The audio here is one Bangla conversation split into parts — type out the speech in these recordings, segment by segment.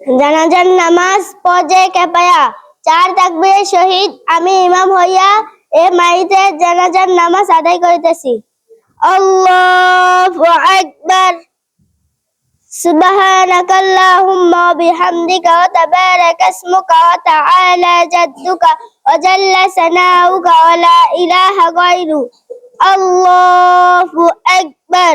জানাজার নামাজ পজে কেপায়া চার তাকবীরের শহীদ আমি ইমাম হইয়া এ মাইতে জানাজার নামাজ আদায় করিতেছি আল্লাহু আকবার سبحانك اللهم وبحمدك وتبارك اسمك وتعالى جدك وجل ثناؤك ولا إله غيرك الله أكبر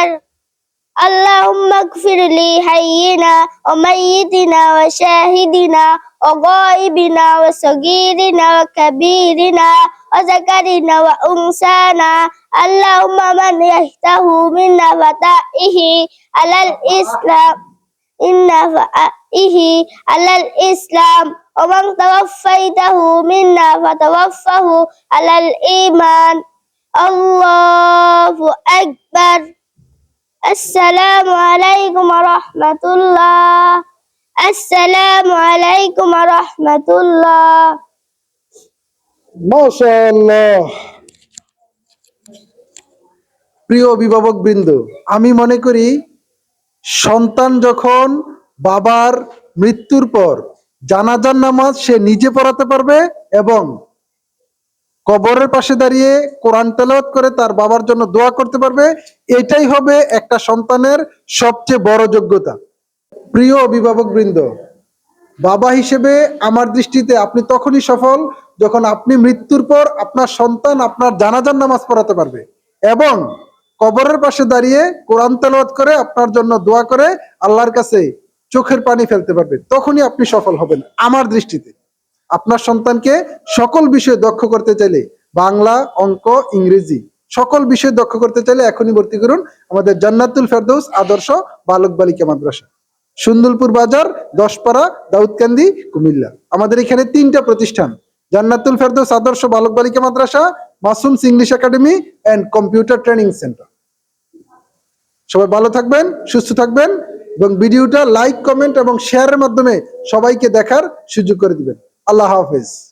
اللهم اغفر لي حينا وميتنا وشاهدنا وغائبنا وصغيرنا وكبيرنا وذكرنا وأنسانا اللهم من يهته منا فتائه على الإسلام إن فائه على الإسلام ومن توفيته منا فتوفه على الإيمان الله أكبر প্রিয় অভিভাবক বৃন্দ, আমি মনে করি সন্তান যখন বাবার মৃত্যুর পর জানাজার নামাজ সে নিজে পড়াতে পারবে এবং কবরের পাশে দাঁড়িয়ে কোরআন তেলাওয়াত করে তার বাবার জন্য দোয়া করতে পারবে, এটাই হবে একটা সন্তানের সবচেয়ে বড় যোগ্যতা। প্রিয় অভিভাবক বৃন্দ, বাবা হিসেবে আমার দৃষ্টিতে আপনি তখনই সফল যখন আপনি মৃত্যুর পর আপনার সন্তান আপনার জানাজার নামাজ পড়াতে পারবে এবং কবরের পাশে দাঁড়িয়ে কোরআন তেলাওয়াত করে আপনার জন্য দোয়া করে আল্লাহর কাছে চোখের পানি ফেলতে পারবে, তখনই আপনি সফল হবেন আমার দৃষ্টিতে। আপনার সন্তানকে সকল বিষয়ে দক্ষ করতে চাইলে বাংলা, অঙ্ক, ইংরেজি, সকল বিষয়ে দক্ষ করতে চাইলে এখনই ভর্তি করুন আমাদের জান্নাতুল ফেরদৌস আদর্শ বালক বালিকা মাদ্রাসা। সুন্দরপুর বাজার, দশপাড়া, দাউদকান্দি, কুমিল্লা। আমাদের এখানে তিনটা প্রতিষ্ঠান। জান্নাতুল ফেরদৌস আদর্শ বালক বালিকা মাদ্রাসা, Masum's English academy and computer training centre সবাই ভালো থাকবেন, সুস্থ থাকবেন এবং ভিডিওটা লাইক কমেন্ট এবং শেয়ারের মাধ্যমে সবাইকে দেখার সুযোগ করে দিবেন। আল্লাহ হাফেজ।